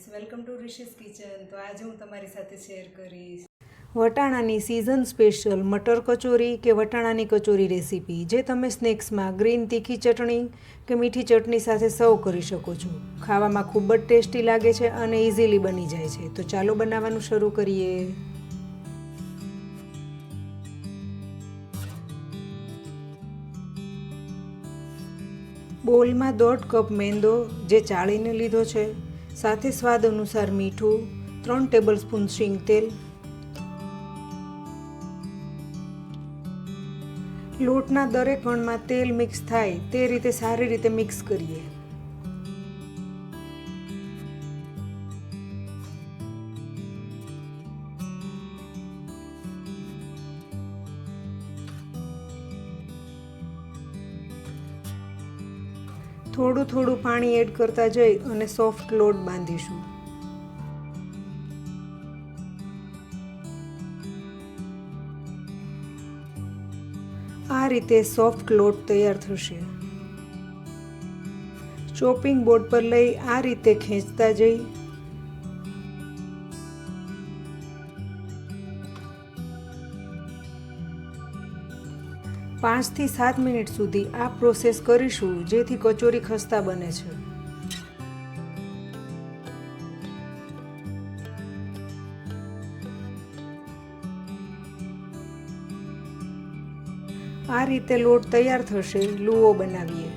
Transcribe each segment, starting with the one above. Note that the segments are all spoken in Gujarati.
Friends welcome to Rishi's kitchen તો આજે હું તમારી સાથે શેર કરીશ. વટાણાની સિઝન સ્પેશિયલ મટર કચોરી કે વટાણાની કચોરી રેસીપી જે તમે સ્નેક્સમાં ગ્રીન તીખી ચટણી કે મીઠી ચટણી સાથે સર્વ કરી શકો છો. ખાવામાં ખૂબ જ ટેસ્ટી લાગે છે અને ઇઝીલી બની જાય છે. તો ચાલો બનાવવાનું શરૂ કરીએ. બોલમાં દોઢ કપ મેંદો, જે ચાળીને લીધો છે. સાથે સ્વાદ અનુસાર મીઠું, ત્રણ ટેબલ સ્પૂન શીંગ તેલ, લોટના દરેક કણમાં તેલ મિક્સ થાય, તે રીતે સારી રીતે મિક્સ કરીએ. થોડું થોડું પાણી એડ કરતા જઈ અને સોફ્ટ લોટ બાંધીશું. આ રીતે સોફ્ટ લોટ તૈયાર થશે. ચોપિંગ બોર્ડ પર લઈ આ રીતે ખેંચતા જઈ પાંચથી સાત મિનિટ સુધી આ પ્રોસેસ કરીશું, જેથી કચોરી ખસ્તા બને છે. આ રીતે લોટ તૈયાર થશે, લુઓ બનાવીએ.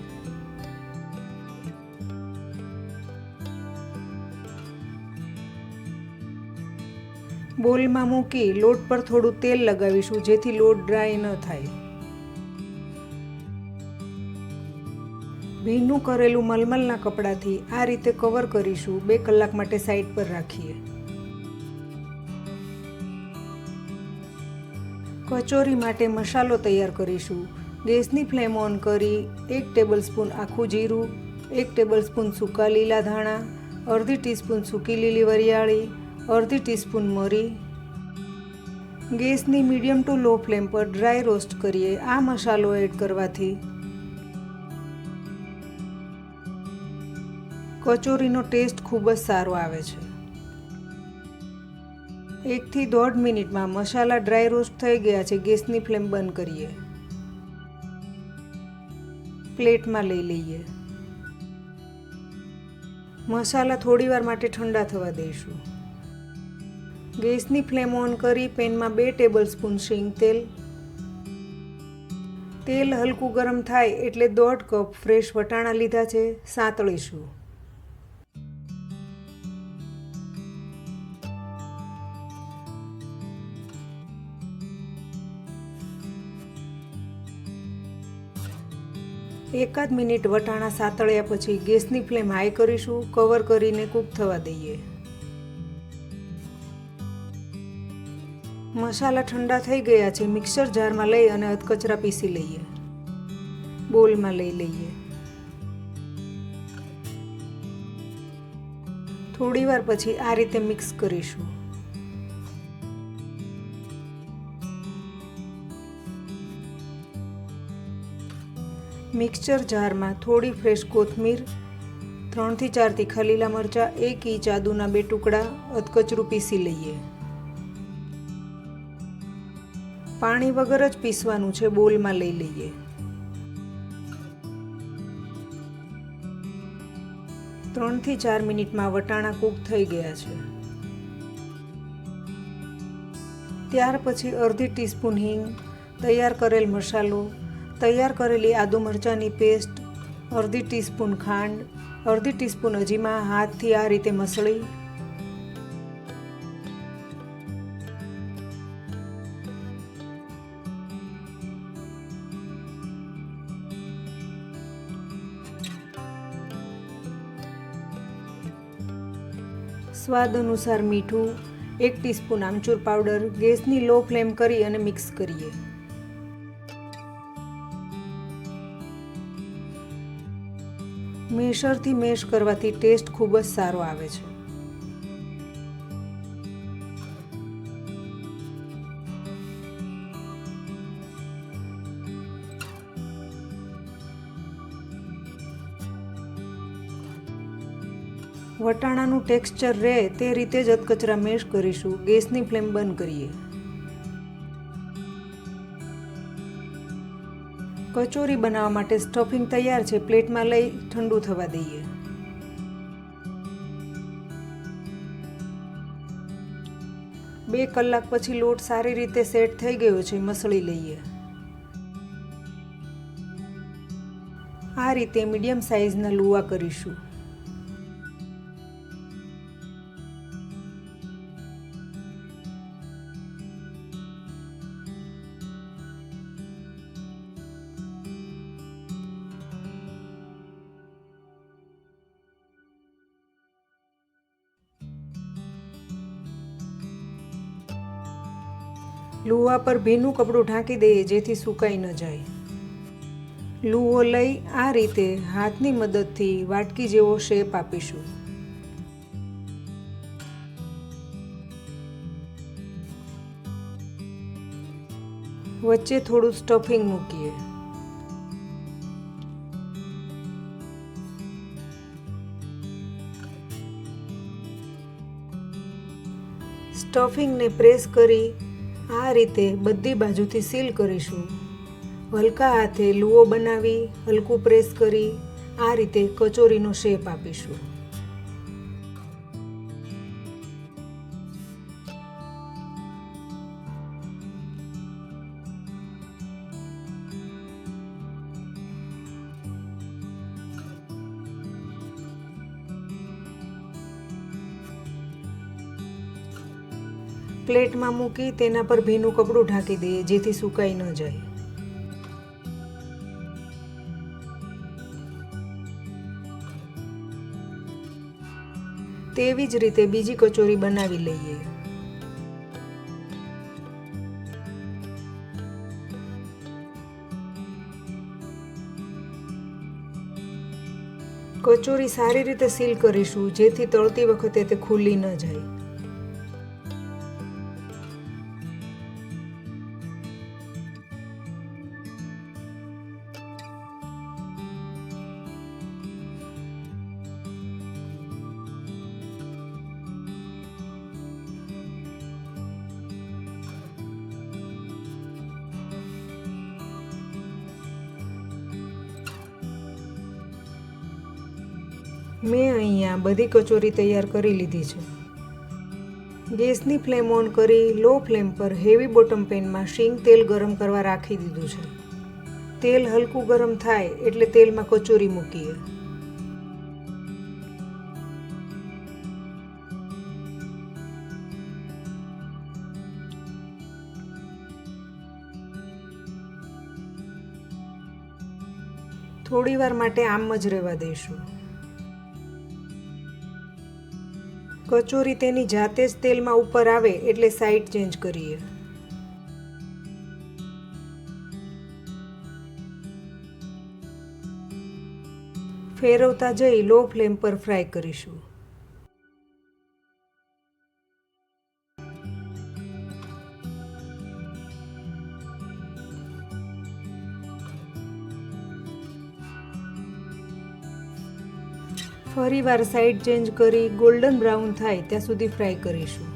બોલમાં મૂકી લોટ પર થોડું તેલ લગાવીશું, જેથી લોટ ડ્રાય ન થાય. ભીનું કરેલું મલમલના કપડાથી આ રીતે કવર કરીશું બે કલાક માટે સાઈડ પર રાખીએ. કચોરી માટે મસાલો તૈયાર કરીશું. ગેસની ફ્લેમ ઓન કરી એક ટેબલ સ્પૂન આખું જીરું, એક ટેબલ સ્પૂન સૂકા લીલા ધાણા, અડધી ટીસ્પૂન સૂકી લીલી વરિયાળી, અડધી ટીસ્પૂન મરી. ગેસની મીડિયમ ટુ લો ફ્લેમ પર ડ્રાય રોસ્ટ કરીએ આ મસાલો એડ કરવાથી. કચોરીનો ટેસ્ટ ખૂબ જ સારો આવે છે. એકથી દોઢ મિનિટમાં મસાલા ડ્રાય રોસ્ટ થઈ ગયા છે. ગેસની ફ્લેમ બંધ કરીએ. પ્લેટમાં લઈ લઈએ. મસાલા થોડીવાર માટે ઠંડા થવા દઈશું. ગેસની ફ્લેમ ઓન કરી પેનમાં બે ટેબલ સ્પૂન શીંગ તેલ. તેલ હલકું ગરમ થાય એટલે દોઢ કપ ફ્રેશ વટાણા લીધા છે. સાંતળીશું. એકાદ મિનિટ વટાણા સાતળ્યા પછી ગેસની ફ્લેમ હાઈ કરીશું, કવર કરીને કૂક થવા દઈએ. મસાલા ઠંડા થઈ ગયા છે, મિક્સર જારમાં લઈ અને અધકચરા પીસી લઈએ. બોલમાં લઈ લઈએ. થોડીવાર પછી આ રીતે મિક્સ કરીશું. મિક્સચર જારમાં થોડી ફ્રેશ કોથમીર, ત્રણથી ચાર તીખા લીલા મરચાં, એક ઇંચ આદુના બે ટુકડા અધકચરું પીસી લઈએ. પાણી વગર જ પીસવાનું છે, બોલમાં લઈ લઈએ. ત્રણથી ચાર મિનિટમાં વટાણા કૂક થઈ ગયા છે. ત્યાર પછી અડધી ટીસ્પૂન હિંગ, તૈયાર કરેલ મસાલો તૈયાર કરેલી આદુ મરચાંની પેસ્ટ, અડધી ટીસ્પૂન ખાંડ, અડધી ટીસ્પૂન અજીમા હાથથી આ રીતે મસળી. સ્વાદ અનુસાર મીઠું, એક ટીસ્પૂન આમચૂર પાવડર, ગેસની લો ફ્લેમ કરી અને મિક્સ કરીએ. મેશરથી મેશ કરવાથી ટેસ્ટ ખૂબ જ સારો આવે છે. વટાણાનું ટેક્સચર રહે તે રીતે જ અધકચરા મેશ કરીશું. ગેસની ફ્લેમ બંધ કરીએ. કચોરી બનાવવા માટે સ્ટફિંગ તૈયાર છે. પ્લેટમાં લઈ ઠંડુ થવા દઈએ. બે કલાક પછી લોટ સારી રીતે સેટ થઈ ગયો છે. મસળી લઈએ. આ રીતે મીડિયમ સાઇઝના લુવા કરીશું. લુવા પર ભીનું કપડું ઢાંકી દઈએ જેથી સુકાઈ ન જાય. લુઓ લઈ આ રીતે હાથની મદદથી વાટકી જેવો શેપ આપીશું. વચ્ચે થોડું સ્ટફિંગ મૂકીએ. સ્ટફિંગને પ્રેસ કરી આ રીતે બધી બાજુથી સીલ કરીશું. હલકા હાથે લુઓ બનાવી, હલકું પ્રેસ કરી આ રીતે કચોરીનો શેપ આપીશું. પ્લેટમાં મૂકી તેના પર ભીનું કપડું ઢાંકી દઈએ, જેથી સુકાઈ ન જાય. તેવી જ રીતે બીજી કચોરી બનાવી લઈએ. કચોરી સારી રીતે સીલ કરીશું, જેથી તળતી વખતે તે ખુલ્લી ન જાય. મેં અહીંયા બધી કચોરી તૈયાર કરી લીધી છે. ગેસની ફ્લેમ ઓન કરી લો ફ્લેમ પર હેવી બોટમ પેનમાં શીંગ તેલ ગરમ કરવા રાખી દીધું છે. તેલ હલકું ગરમ થાય એટલે તેલમાં કચોરી મૂકીએ. થોડી વાર માટે આમ જ રહેવા દઈશું કચોરી તેની જાતે જ તેલમાં ઉપર આવે એટલે સાઈડ ચેન્જ કરીએ. ફેરવતા જઈ લો ફ્લેમ પર ફ્રાય કરીશું. ફરીવાર સાઈડ ચેન્જ કરી ગોલ્ડન બ્રાઉન થાય ત્યાં સુધી ફ્રાય કરીશું.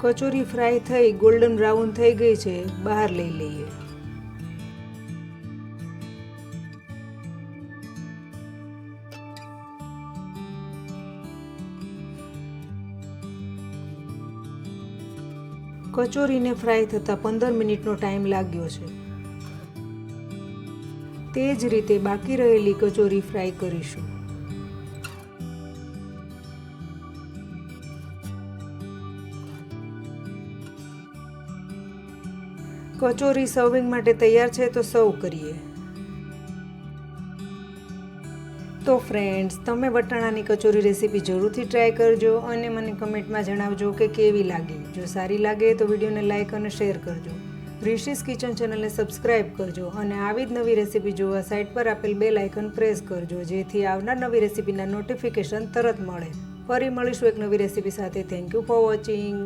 કચોરી ફ્રાય થઈ ગોલ્ડન બ્રાઉન થઈ ગઈ છે, બહાર લઈ લઈએ. કચોરીને ફ્રાય થતાં પંદર મિનિટનો ટાઈમ લાગ્યો છે. તે જ રીતે બાકી રહેલી કચોરી ફ્રાય કરીશું. કચોરી સર્વિંગ માટે તૈયાર છે તો સર્વ કરીએ. તો ફ્રેન્ડ્સ તમે વટાણાની કચોરી રેસીપી જરૂરથી ટ્રાય કરજો અને મને કમેન્ટમાં જણાવજો કે કેવી લાગી. જો સારી લાગે તો વિડીયોને લાઇક અને શેર કરજો. રિશિસ કિચન ચેનલને સબસ્ક્રાઇબ કરજો અને આવી જ નવી રેસીપી જોવા સાઇટ પર આપેલ બે લાઇકન પ્રેસ કરજો, જેથી આવનાર નવી રેસીપીના નોટિફિકેશન તરત મળે. ફરી મળીશું એક નવી રેસીપી સાથે. Thank you for watching